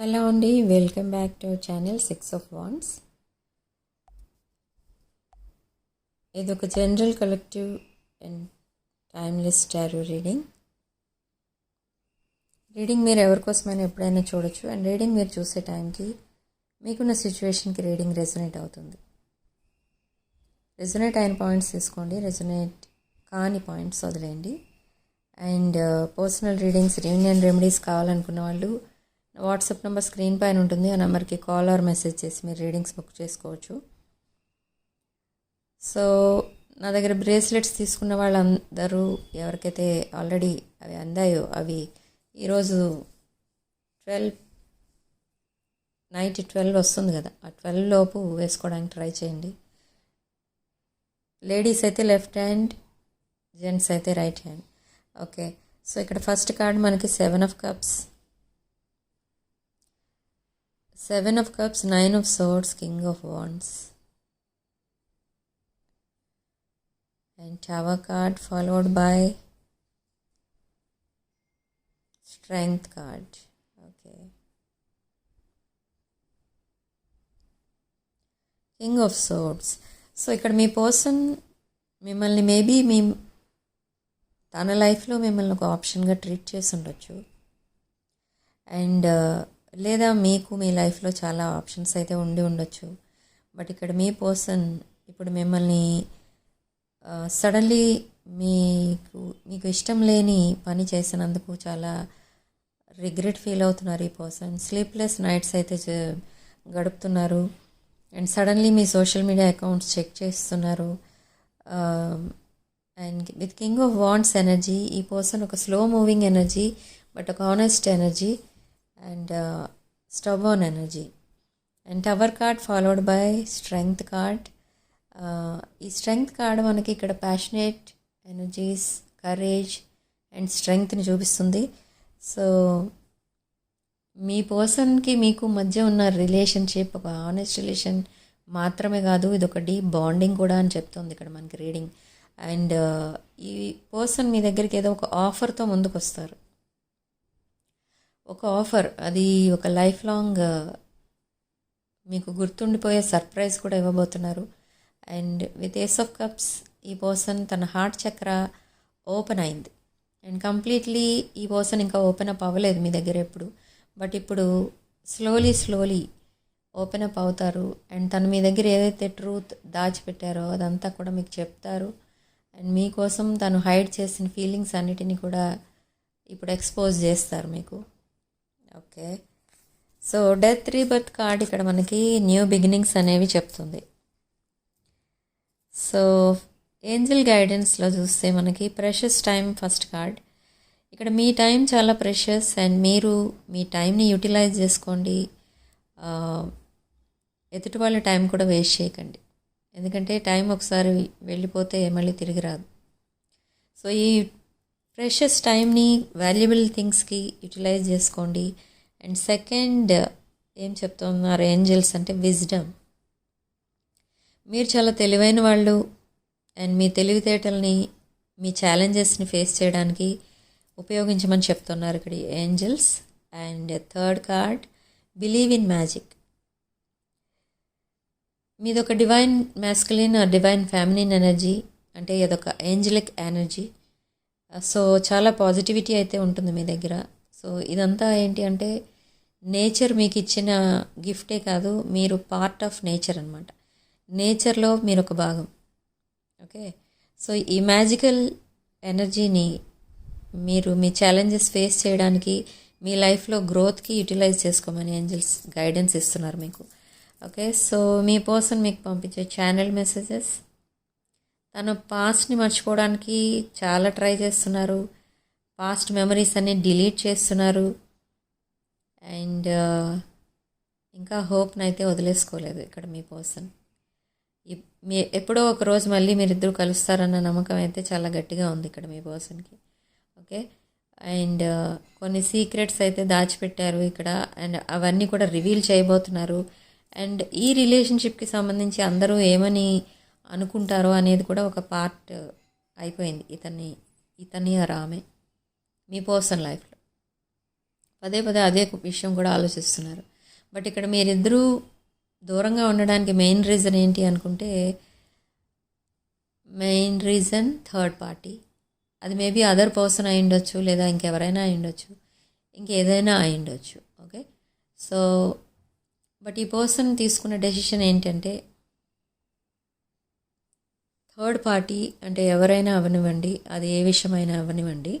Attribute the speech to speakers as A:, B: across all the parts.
A: Hello అండి welcome back to channel six of wands. ఇది ఒక general collective and timeless tarot reading. Reading మీరు ఎవరికోసమైనా ఎప్పుడైనా చూడొచ్చు. అండ్ రీడింగ్ మీరు చూసే టైంకి మీకున్న సిచ్యువేషన్కి రీడింగ్ రెజొనేట్ అవుతుంది. రెజొనేట్ అయిన పాయింట్స్ తీసుకోండి. రెజొనేట్ కాని పాయింట్స్ వదిలేయండి. And personal readings reunion remedies కావాలనుకున్న వాళ్ళు వాట్సాప్ నెంబర్ స్క్రీన్ పైన ఉంటుంది. ఆ నెంబర్కి కాల్ ఆర్ మెసేజ్ చేసి మీరు రీడింగ్స్ బుక్ చేసుకోవచ్చు. సో నా దగ్గర బ్రేస్లెట్స్ తీసుకున్న వాళ్ళందరూ ఎవరికైతే ఆల్రెడీ అవి అందాయో అవి ఈరోజు ట్వెల్వ్ నైట్ ట్వెల్వ్ వస్తుంది కదా. ఆ ట్వెల్వ్ లోపు వేసుకోవడానికి ట్రై చేయండి. లేడీస్ అయితే లెఫ్ట్ హ్యాండ్ జెంట్స్ అయితే రైట్ హ్యాండ్. ఓకే. సో ఇక్కడ ఫస్ట్ కార్డ్ మనకి seven of cups. Seven of cups nine of swords king of wands and tower card followed by strength card okay king of swords so ఇక్కడ మీ person మిమ్మల్ని maybe మీ తన లైఫ్లో మిమ్మల్ని ఒక ఆప్షన్గా treat చేసి ఉండొచ్చు. అండ్ లేదా మీకు మీ లైఫ్లో చాలా ఆప్షన్స్ అయితే ఉండి ఉండొచ్చు. బట్ ఇక్కడ మీ పర్సన్ ఇప్పుడు మిమ్మల్ని సడన్లీ మీకు మీకు ఇష్టం లేని పని చేసినందుకు చాలా రిగ్రెట్ ఫీల్ అవుతున్నారు ఈ పర్సన్. స్లీప్లెస్ నైట్స్ అయితే గడుపుతున్నారు. అండ్ సడన్లీ మీ సోషల్ మీడియా అకౌంట్స్ చెక్ చేస్తున్నారు. And with king of wands energy ఈ పర్సన్ ఒక స్లో మూవింగ్ ఎనర్జీ బట్ ఒక honest energy. And stove on energy. And tower card followed by strength card. ఈ strength card మనకి ఇక్కడ passionate energies courage and స్ట్రెంగ్త్ని చూపిస్తుంది. So మీ పర్సన్కి మీకు మధ్య ఉన్న రిలేషన్షిప్ ఒక ఆనెస్ట్ రిలేషన్ మాత్రమే కాదు ఇది ఒక డీప్ బాండింగ్ కూడా అని చెప్తుంది ఇక్కడ మనకి రీడింగ్. అండ్ ఈ పర్సన్ మీ దగ్గరికి ఏదో ఒక ఆఫర్తో ముందుకు వస్తారు ఒక ఆఫర్. అది ఒక లైఫ్ లాంగ్ మీకు గుర్తుండిపోయే సర్ప్రైజ్ కూడా ఇవ్వబోతున్నారు. And with ace of cups ఈ పర్సన్ తన హార్ట్ చక్ర ఓపెన్ అయింది. అండ్ కంప్లీట్లీ ఈ పర్సన్ ఇంకా ఓపెన్ అప్ అవ్వలేదు మీ దగ్గర ఎప్పుడు. బట్ ఇప్పుడు స్లోలీ స్లోలీ ఓపెన్ అప్ అవుతారు. అండ్ తను మీ దగ్గర ఏదైతే ట్రూత్ దాచిపెట్టారో అదంతా కూడా మీకు చెప్తారు. అండ్ మీకోసం తను హైడ్ చేసిన ఫీలింగ్స్ అన్నిటిని కూడా ఇప్పుడు ఎక్స్పోజ్ చేస్తారు మీకు. Okay. So death rebirth card ఇక్కడ మనకి న్యూ బిగినింగ్స్ అనేవి చెప్తుంది. సో ఏంజిల్ గైడెన్స్లో చూస్తే మనకి ప్రెషస్ టైం ఫస్ట్ కార్డ్. ఇక్కడ మీ టైం చాలా ప్రెషస్ అండ్ మీరు మీ టైంని యూటిలైజ్ చేసుకోండి. ఎదుటి వాళ్ళ టైం కూడా వేస్ట్ చేయకండి. ఎందుకంటే టైం ఒకసారి వెళ్ళిపోతే మళ్ళీ తిరిగి రాదు. సో ఈ ప్రెషస్ టైంని వాల్యుబుల్ థింగ్స్కి యూటిలైజ్ చేసుకోండి. అండ్ సెకండ్ ఏం చెప్తున్నారు ఏంజల్స్ అంటే విజ్డమ్. మీరు చాలా తెలివైన వాళ్ళు అండ్ మీ తెలివితేటల్ని మీ ఛాలెంజెస్ని ఫేస్ చేయడానికి ఉపయోగించమని చెప్తున్నారు ఇక్కడ angels. And third card believe in magic. మీదొక ఒక divine masculine divine feminine energy అంటే ఇదొక ఏంజలిక్ ఎనర్జీ. సో చాలా పాజిటివిటీ అయితే ఉంటుంది మీ దగ్గర. సో ఇదంతా ఏంటి అంటే నేచర్ మీకు ఇచ్చిన గిఫ్టే కాదు మీరు పార్ట్ ఆఫ్ నేచర్ అనమాట నేచర్లో మీరు ఒక భాగం. ఓకే? సో ఈ మ్యాజికల్ ఎనర్జీని మీరు మీ ఛాలెంజెస్ ఫేస్ చేయడానికి మీ లైఫ్లో గ్రోత్కి యూటిలైజ్ చేసుకోమని ఏంజల్స్ గైడెన్స్ ఇస్తున్నారు మీకు. ఓకే? సో మీ పర్సన్ మీకు పంపించే ఛానల్ మెసేజెస్ తను పాస్ట్ని మర్చిపోవడానికి చాలా ట్రై చేస్తున్నారు. పాస్ట్ మెమరీస్ అన్ని డిలీట్ చేస్తున్నారు. అండ్ uh, ఇంకా హోప్ని అయితే వదిలేసుకోలేదు ఇక్కడ మీ పర్సన్ మీ ఎప్పుడో ఒక రోజు మళ్ళీ మీరిద్దరు కలుస్తారన్న నమ్మకం అయితే చాలా గట్టిగా ఉంది ఇక్కడ మీ పర్సన్కి ఓకే? అండ్ uh, కొన్ని సీక్రెట్స్ అయితే దాచిపెట్టారు ఇక్కడ. అండ్ అవన్నీ కూడా రివీల్ చేయబోతున్నారు. అండ్ ఈ రిలేషన్షిప్కి సంబంధించి అందరూ ఏమని అనుకుంటారో అనేది కూడా ఒక పార్ట్ అయిపోయింది. ఇతన్ని ఇతని ఆర్ మీ పర్సనల్ లైఫ్లో పదే పదే అదే విషయం కూడా ఆలోచిస్తున్నారు. బట్ ఇక్కడ మీరిద్దరూ దూరంగా ఉండడానికి మెయిన్ రీజన్ ఏంటి అనుకుంటే మెయిన్ రీజన్ థర్డ్ పార్టీ. అది మేబీ అదర్ పర్సన్ అయి ఉండొచ్చు లేదా ఇంకెవరైనా అయి ఉండొచ్చు ఇంకేదైనా అయి ఉండొచ్చు. ఓకే? సో బట్ ఈ పర్సన్ తీసుకున్న డెసిషన్ ఏంటంటే థర్డ్ పార్టీ అంటే ఎవరైనా అవనివ్వండి అది ఏ విషయమైనా అవనివ్వండి.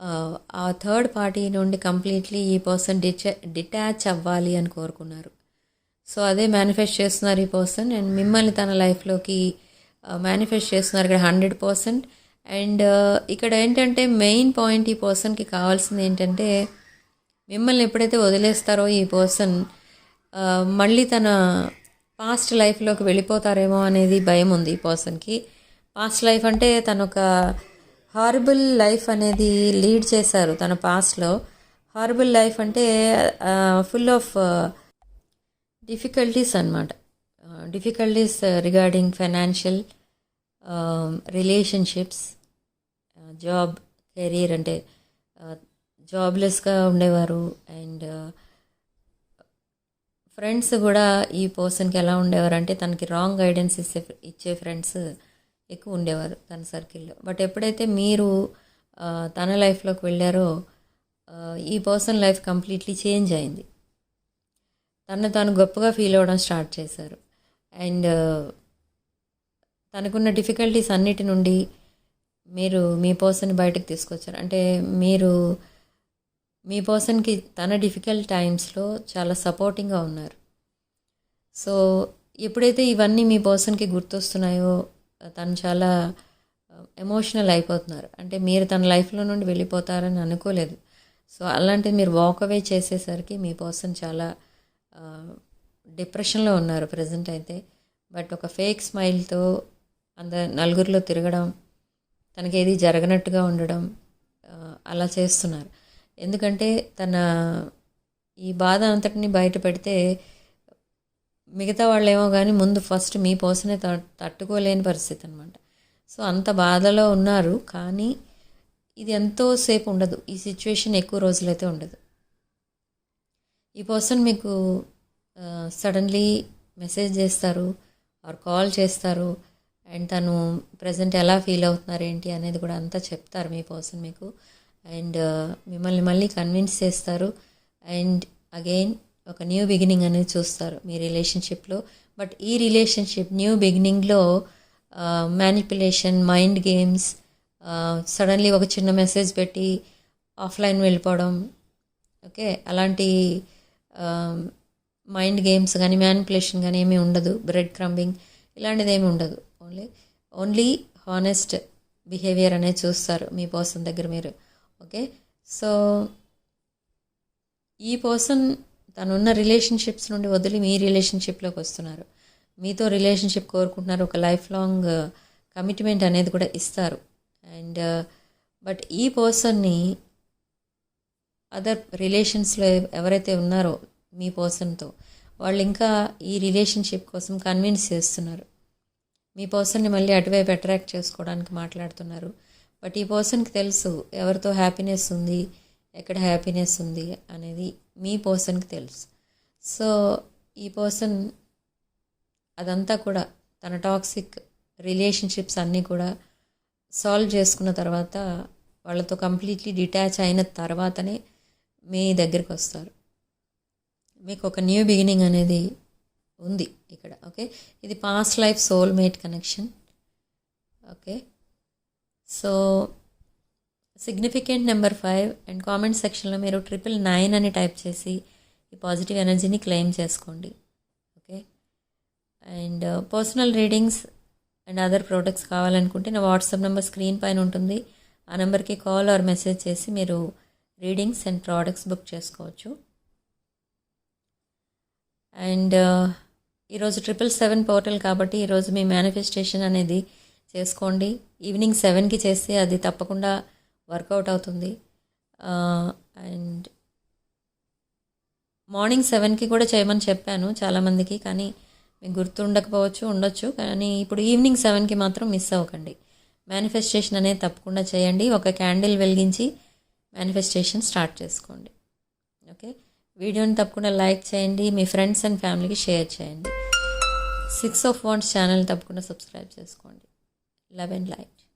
A: ఆ, థర్డ్ పార్టీ నుండి కంప్లీట్లీ ఈ పర్సన్ డిచ డిటాచ్ అవ్వాలి అని కోరుకున్నారు. సో అదే మేనిఫెస్ట్ చేస్తున్నారు ఈ పర్సన్ అండ్ మిమ్మల్ని తన లైఫ్లోకి మేనిఫెస్ట్ చేస్తున్నారు ఇక్కడ హండ్రెడ్ పర్సెంట్. అండ్ ఇక్కడ ఏంటంటే మెయిన్ పాయింట్ ఈ పర్సన్కి కావాల్సింది ఏంటంటే మిమ్మల్ని ఎప్పుడైతే వదిలేస్తారో ఈ పర్సన్ మళ్ళీ తన పాస్ట్ లైఫ్లోకి వెళ్ళిపోతారేమో అనేది భయం ఉంది ఈ పర్సన్కి పాస్ట్ లైఫ్ అంటే తను ఒక హారబుల్ లైఫ్ అనేది లీడ్ చేశారు తన పాస్ట్లో హారబుల్ లైఫ్ అంటే ఫుల్ ఆఫ్ డిఫికల్టీస్ అనమాట difficulties regarding financial relationships job career అంటే జాబ్లెస్గా ఉండేవారు. అండ్ ఫ్రెండ్స్ కూడా ఈ పర్సన్కి ఎలా ఉండేవారు అంటే తనకి రాంగ్ గైడెన్స్ ఇచ్చే ఇచ్చే ఫ్రెండ్స్ ఎక్కువ ఉండేవారు తన సర్కిల్లో. బట్ ఎప్పుడైతే మీరు తన లైఫ్లోకి వెళ్ళారో ఈ పర్సన్ లైఫ్ కంప్లీట్లీ చేంజ్ అయింది. తను తాను గొప్పగా ఫీల్ అవ్వడం స్టార్ట్ చేశారు. అండ్ తనకున్న డిఫికల్టీస్ అన్నిటి నుండి మీరు మీ పర్సన్ బయటకు తీసుకొచ్చారు. అంటే మీరు మీ పర్సన్కి తన డిఫికల్ట్ టైమ్స్లో చాలా సపోర్టింగ్గా ఉన్నారు. సో ఎప్పుడైతే ఇవన్నీ మీ పర్సన్కి గుర్తొస్తున్నాయో తను చాలా uh, ఎమోషనల్ అయిపోతున్నారు. అంటే మీరు తన లైఫ్లో నుండి వెళ్ళిపోతారని అనుకోలేదు. సో అలాంటిది మీరు వాక్ అవే చేసేసరికి మీ పర్సన్ చాలా uh, డిప్రెషన్లో ఉన్నారు ప్రజెంట్ అయితే. బట్ ఒక ఫేక్ స్మైల్తో అంద నలుగురిలో తిరగడం తనకేది జరగనట్టుగా ఉండడం uh, అలా చేస్తున్నారు. ఎందుకంటే తన ఈ బాధ అంతటిని బయట పెడితే మిగతా వాళ్ళేమో కానీ ముందు ఫస్ట్ మీ పోసనే తట్టుకోలేని పరిస్థితి అనమాట సో అంత బాధలో ఉన్నారు. కానీ ఇది ఎంతోసేపు ఉండదు. ఈ సిచ్యువేషన్ ఎక్కువ రోజులైతే ఉండదు. ఈ పర్సన్ మీకు సడన్లీ మెసేజ్ చేస్తారు ఆర్ కాల్ చేస్తారు అండ్ తను ప్రజెంట్ ఎలా ఫీల్ అవుతున్నారు ఏంటి అనేది కూడా అంతా చెప్తారు మీ పర్సన్ మీకు. అండ్ మిమ్మల్ని మళ్ళీ కన్విన్స్ చేస్తారు. అండ్ అగైన్ ఒక న్యూ బిగినింగ్ అనేది చూస్తారు మీ రిలేషన్షిప్లో బట్ ఈ రిలేషన్షిప్ న్యూ బిగినింగ్లో మ్యానిపులేషన్ మైండ్ గేమ్స్ సడన్లీ ఒక చిన్న మెసేజ్ పెట్టి ఆఫ్లైన్ వెళ్ళిపోవడం ఓకే? అలాంటి మైండ్ గేమ్స్ కానీ మ్యానిపులేషన్ కానీ ఏమీ ఉండదు. బ్రెడ్ క్రంబింగ్ ఇలాంటిది ఏమి ఉండదు. ఓన్లీ ఓన్లీ హానెస్ట్ బిహేవియర్ అనేది చూస్తారు మీ పర్సన్ దగ్గర మీరు. ఓకే. సో ఈ పర్సన్ తనున్న రిలేషన్షిప్స్ నుండి వదిలి మీ రిలేషన్షిప్లోకి వస్తున్నారు. మీతో రిలేషన్షిప్ కోరుకుంటున్నారు ఒక లైఫ్ లాంగ్ కమిట్మెంట్ అనేది కూడా ఇస్తారు. అండ్ బట్ ఈ పర్సన్ని అదర్ రిలేషన్స్లో ఎవరైతే ఉన్నారో మీ పర్సన్తో వాళ్ళు ఇంకా ఈ రిలేషన్షిప్ కోసం కన్విన్స్ చేస్తున్నారు. మీ పర్సన్ని మళ్ళీ అటువైపు అట్రాక్ట్ చేసుకోవడానికి మాట్లాడుతున్నారు. బట్ ఈ పర్సన్కి తెలుసు ఎవరితో హ్యాపీనెస్ ఉంది ఎక్కడ హ్యాపీనెస్ ఉంది అనేది మీ పర్సన్కి తెలుసు. సో ఈ పర్సన్ అదంతా కూడా తన టాక్సిక్ రిలేషన్షిప్స్ అన్నీ కూడా సాల్వ్ చేసుకున్న తర్వాత వాళ్ళతో కంప్లీట్లీ డిటాచ్ అయిన తర్వాతనే మీ దగ్గరికి వస్తారు. మీకు ఒక న్యూ బిగినింగ్ అనేది ఉంది ఇక్కడ ఓకే? ఇది past life soulmate connection okay? So significant number five and comment సెక్షన్లో మీరు ట్రిపుల్ నైన్ అని టైప్ చేసి ఈ పాజిటివ్ ఎనర్జీని క్లెయిమ్ చేసుకోండి. Okay and personal readings and other products కావాలనుకుంటే నా వాట్సాప్ నెంబర్ స్క్రీన్ పైన ఉంటుంది. ఆ నెంబర్కి కాల్ ఆర్ మెసేజ్ చేసి మీరు రీడింగ్స్ అండ్ ప్రోడక్ట్స్ బుక్ చేసుకోవచ్చు. అండ్ ఈరోజు ట్రిపుల్ సెవెన్ పోర్టల్ కాబట్టి ఈరోజు మీ మేనిఫెస్టేషన్ అనేది చేసుకోండి. ఈవినింగ్ సెవెన్కి చేస్తే అది తప్పకుండా వర్కౌట్ అవుతుంది. అండ్ మార్నింగ్ సెవెన్కి కూడా చేయమని చెప్పాను చాలామందికి కానీ మీకు గుర్తుండకపోవచ్చు ఉండొచ్చు. కానీ ఇప్పుడు ఈవినింగ్ సెవెన్కి మాత్రం మిస్ అవ్వకండి. మేనిఫెస్టేషన్ అనేది తప్పకుండా చేయండి. ఒక క్యాండిల్ వెలిగించి మేనిఫెస్టేషన్ స్టార్ట్ చేసుకోండి. ఓకే వీడియోని తప్పకుండా లైక్ చేయండి. మీ ఫ్రెండ్స్ అండ్ ఫ్యామిలీకి షేర్ చేయండి. సిక్స్ ఆఫ్ వాన్స్ ఛానల్ తప్పకుండా సబ్స్క్రైబ్ చేసుకోండి. love and light.